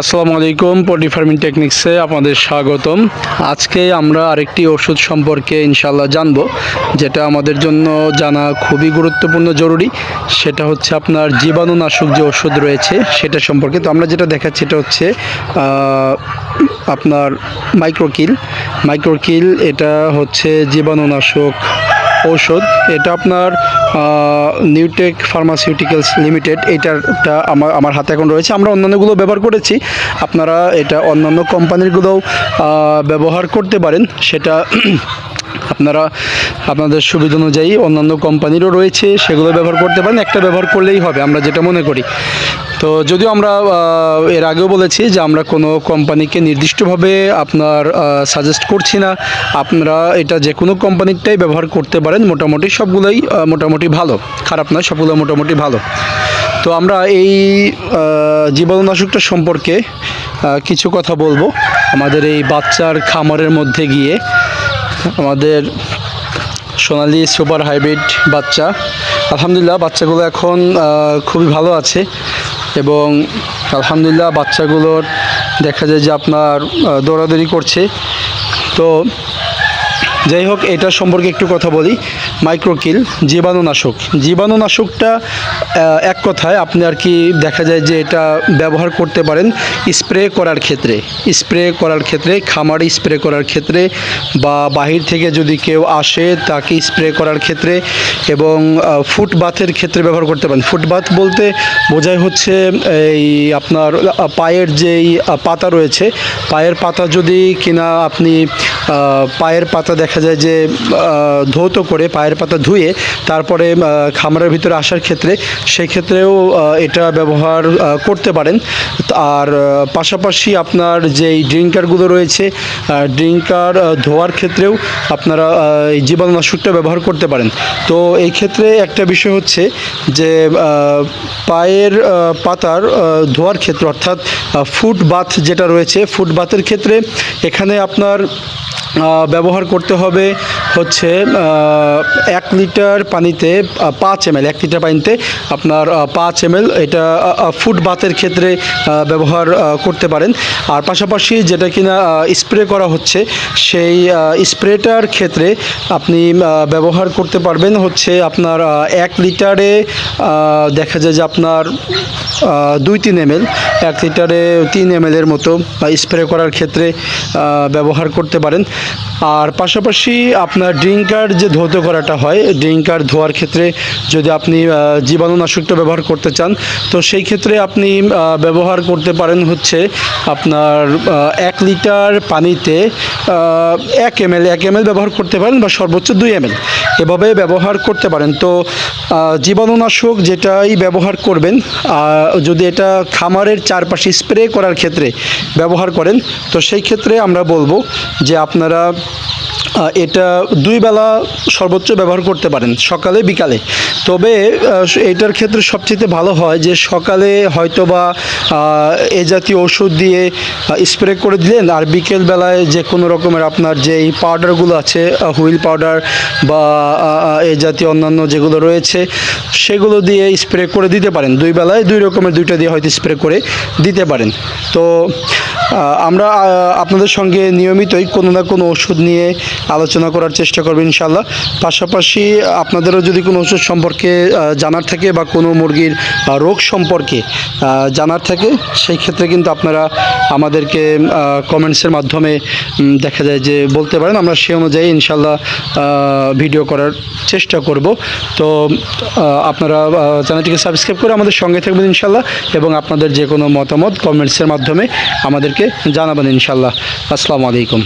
আসসালামু আলাইকুম poultry farming টেকনিক্সে আপনাদের স্বাগতম। আজকে আমরা আরেকটি ওষুধ সম্পর্কে ইনশাল্লাহ জানব, যেটা আমাদের জন্য জানা খুবই গুরুত্বপূর্ণ, জরুরি। সেটা হচ্ছে আপনার জীবাণুনাশক যে ওষুধ রয়েছে, সেটা সম্পর্কে। তো আমরা যেটা দেখাচ্ছি এটা হচ্ছে আপনার মাইক্রোকিল মাইক্রোকিল এটা হচ্ছে জীবাণুনাশক ঔষধ। এটা আপনার নিউটেক ফার্মাসিউটিক্যালস লিমিটেড এটারটা আমার আমার হাতে এখন রয়েছে। আমরা অন্যান্যগুলো ব্যবহার করেছি। আপনারা এটা অন্যান্য কোম্পানিরগুলোও ব্যবহার করতে পারেন। সেটা আপনারা আপনাদের সুবিধা অনুযায়ী অন্যান্য কোম্পানিরও রয়েছে, সেগুলো ব্যবহার করতে পারেন, একটা ব্যবহার করলেই হবে, আমরা যেটা মনে করি। তো যদিও আমরা এর আগেও বলেছি যে আমরা কোনো কোম্পানিকে নির্দিষ্টভাবে আপনার সাজেস্ট করছি না। আপনারা এটা যে কোনো কোম্পানিরটাই ব্যবহার করতে পারেন, মোটামুটি সবগুলোই মোটামুটি ভালো। খারাপ নয় সবগুলো মোটামুটি ভালো। তো আমরা এই জীবাণুনাশকটা সম্পর্কে কিছু কথা বলব। আমাদের এই বাচ্চার খামারের মধ্যে গিয়ে আমাদের সোনালি সুপার হাইব্রিড বাচ্চা। আলহামদুলিল্লাহ, বাচ্চাগুলো এখন খুবই ভালো আছে এবং আলহামদুলিল্লাহ বাচ্চাগুলোর দেখা যায় যে আপনার দৌড়াদৌড়ি করছে। তো যাই হোক, এটা সম্পর্কে একটু কথা বলি। মাইক্রোকিল জীবাণুনাশক। জীবাণুনাশকটা এক কথায় আপনি আর কি দেখা যায় যে এটা ব্যবহার করতে পারেন স্প্রে করার ক্ষেত্রে। স্প্রে করার ক্ষেত্রে, খামারে স্প্রে করার ক্ষেত্রে বা বাহির থেকে যদি কেউ আসে, তাকে স্প্রে করার ক্ষেত্রে এবং ফুটবাথের ক্ষেত্রে ব্যবহার করতে পারেন। ফুটবাথ বলতে বোঝায় হচ্ছে এই আপনার পায়ের যেই পাতা রয়েছে, পায়ের পাতা যদি কিনা আপনি পায়ের পাতা দেখা যায় যে ধৌত করে পায়ের পাতা ধুয়ে তারপরে খামারের ভিতরে আসার ক্ষেত্রে সেই ক্ষেত্রেও এটা ব্যবহার করতে পারেন। আর পাশাপাশি আপনার যেই ড্রিঙ্কারগুলো রয়েছে ড্রিঙ্কার ধোয়ার ক্ষেত্রেও আপনারা এই জীবাণুনাশকটা ব্যবহার করতে পারেন। তো এই ক্ষেত্রে একটা বিষয় হচ্ছে যে পায়ের পাতার ধোয়ার ক্ষেত্রে অর্থাৎ ফুট বাথ যেটা রয়েছে ফুট বাথের ক্ষেত্রে এখানে আপনার ব্যবহার করতে হবে হচ্ছে এক লিটার পানিতে পাঁচ এম এক লিটার পানিতে আপনার পাঁচ এম এটা ফুট বাতের ক্ষেত্রে ব্যবহার করতে পারেন। আর পাশাপাশি যেটা কিনা স্প্রে করা হচ্ছে, সেই স্প্রেটার ক্ষেত্রে আপনি ব্যবহার করতে পারবেন হচ্ছে আপনার এক লিটারে দেখা যায় যে আপনার দুই তিন এম এক লিটারে তিন এম এর মতো স্প্রে করার ক্ষেত্রে ব্যবহার করতে পারেন। আর পাশাপাশি আপনার ড্রিঙ্কার যে ধৌত করাটা হয়, ড্রিঙ্কার ধোয়ার ক্ষেত্রে যদি আপনি জীবাণুনাশকটা ব্যবহার করতে চান, তো সেই ক্ষেত্রে আপনি ব্যবহার করতে পারেন হচ্ছে আপনার এক লিটার পানিতে এক এম এল এক এম ব্যবহার করতে পারেন বা সর্বোচ্চ দুই এম এভাবে ব্যবহার করতে পারেন। তো জীবাণুনাশক যেটাই ব্যবহার করবেন যদি এটা খামারের চারপাশে স্প্রে করার ক্ষেত্রে ব্যবহার করেন, তো সেই ক্ষেত্রে আমরা বলব যে আপনারা এটা দুই বেলা সর্বোচ্চ ব্যবহার করতে পারেন, সকালে, বিকালে। তবে এটার ক্ষেত্রে সবচেয়ে ভালো হয় যে সকালে হয়তো বা এ জাতীয় ওষুধ দিয়ে স্প্রে করে দিলেন, আর বিকেল বেলায় যে কোনো রকমের আপনার যেই পাউডারগুলো আছে হুইল পাউডার বা এ জাতীয় অন্যান্য যেগুলো রয়েছে সেগুলো দিয়ে স্প্রে করে দিতে পারেন। দুই বেলায় দুই রকমের দুইটা দিয়ে হয়তো স্প্রে করে দিতে পারেন। তো আমরা আপনাদের সঙ্গে নিয়মিতই কোনো না কোনো ওষুধ নিয়ে আলোচনা করার চেষ্টা করব ইনশাল্লাহ পাশাপাশি আপনাদেরও যদি কোনো ওষুধ সম্পর্কে জানার থাকে বা কোনো মুরগির রোগ সম্পর্কে জানার থাকে, সেই ক্ষেত্রে কিন্তু আপনারা আমাদেরকে কমেন্টসের মাধ্যমে দেখা যায় যে বলতে পারেন। আমরা সে অনুযায়ী ইনশাল্লাহ ভিডিও করার চেষ্টা করব। তো আপনারা চ্যানেলটিকে সাবস্ক্রাইব করে আমাদের সঙ্গে থাকবেন ইনশাল্লাহ এবং আপনাদের যে কোনো মতামত কমেন্টসের মাধ্যমে আমাদেরকে জানাবেন ইনশাল্লাহ। আসসালামু আলাইকুম।